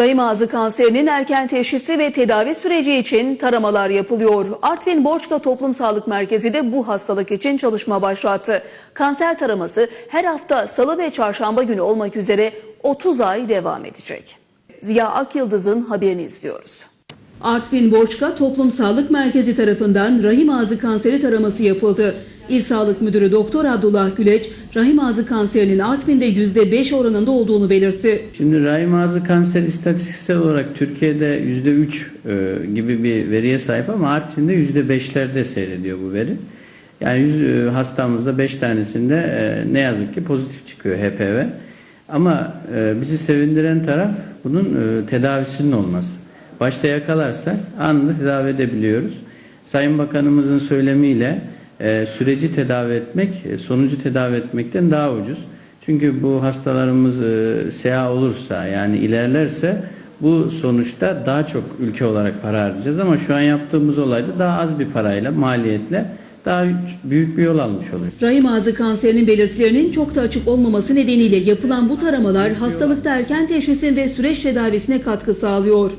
Rahim ağzı kanserinin erken teşhisi ve tedavi süreci için taramalar yapılıyor. Artvin Borçka Toplum Sağlık Merkezi de bu hastalık için çalışma başlattı. Kanser taraması her hafta salı ve çarşamba günü olmak üzere 30 ay devam edecek. Ziya Akyıldız'ın haberini izliyoruz. Artvin Borçka Toplum Sağlık Merkezi tarafından rahim ağzı kanseri taraması yapıldı. İl Sağlık Müdürü Doktor Abdullah Güleç, rahim ağzı kanserinin Artvin'de %5 oranında olduğunu belirtti. Şimdi rahim ağzı kanseri istatistiksel olarak Türkiye'de %3 e, gibi bir veriye sahip ama Artvin'de %5'lerde seyrediyor bu veri. Yani 100 e, hastamızda 5 tanesinde e, ne yazık ki pozitif çıkıyor HPV. Ama bizi sevindiren taraf bunun tedavisinin olması. Başta yakalarsak anında tedavi edebiliyoruz. Sayın Bakanımızın söylemiyle e, süreci tedavi etmek e, sonucu tedavi etmekten daha ucuz. Çünkü bu hastalarımız e, SEA olursa yani ilerlerse bu sonuçta daha çok ülke olarak para harcayacağız ama şu an yaptığımız olayda daha az bir parayla maliyetle daha büyük bir yol almış oluyoruz. Rahim ağzı kanserinin belirtilerinin çok da açık olmaması nedeniyle yapılan bu taramalar hastalıkta erken teşhisin ve süreç tedavisine katkı sağlıyor.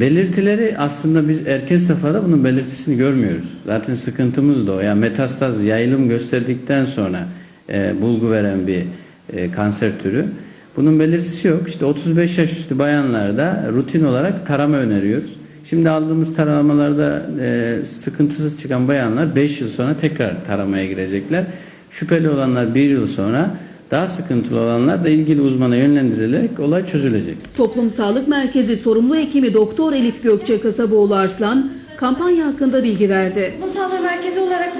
Belirtileri aslında biz erken safhada bunun belirtisini görmüyoruz. Zaten sıkıntımız da o. Yani metastaz yayılım gösterdikten sonra e, bulgu veren bir e, kanser türü. Bunun belirtisi yok. İşte 35 yaş üstü bayanlarda rutin olarak tarama öneriyoruz. Şimdi aldığımız taramalarda e, sıkıntısız çıkan bayanlar 5 yıl sonra tekrar taramaya girecekler. Şüpheli olanlar 1 yıl sonra daha sıkıntılı olanlar da ilgili uzmana yönlendirilerek olay çözülecek. Toplum Sağlık Merkezi sorumlu hekimi Doktor Elif Gökçe Kasaboğlu Arslan kampanya hakkında bilgi verdi. Toplum Sağlığı Merkezi olarak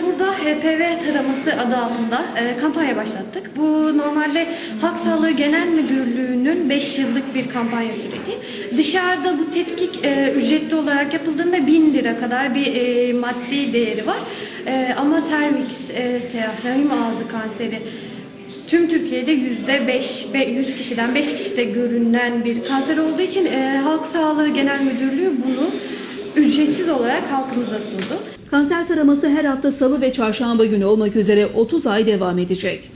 HPV taraması adı altında e, kampanya başlattık. Bu normalde Halk Sağlığı Genel Müdürlüğü'nün 5 yıllık bir kampanya süreci. Dışarıda bu tetkik e, ücretli olarak yapıldığında 1000 lira kadar bir e, maddi değeri var. E, ama serviks, e, siyah rahim ağzı kanseri tüm Türkiye'de yüzde beş 100 kişiden 5 kişide görünen bir kanser olduğu için e, Halk Sağlığı Genel Müdürlüğü bunu ücretsiz olarak halkımıza sundu. Kanser taraması her hafta salı ve çarşamba günü olmak üzere 30 ay devam edecek.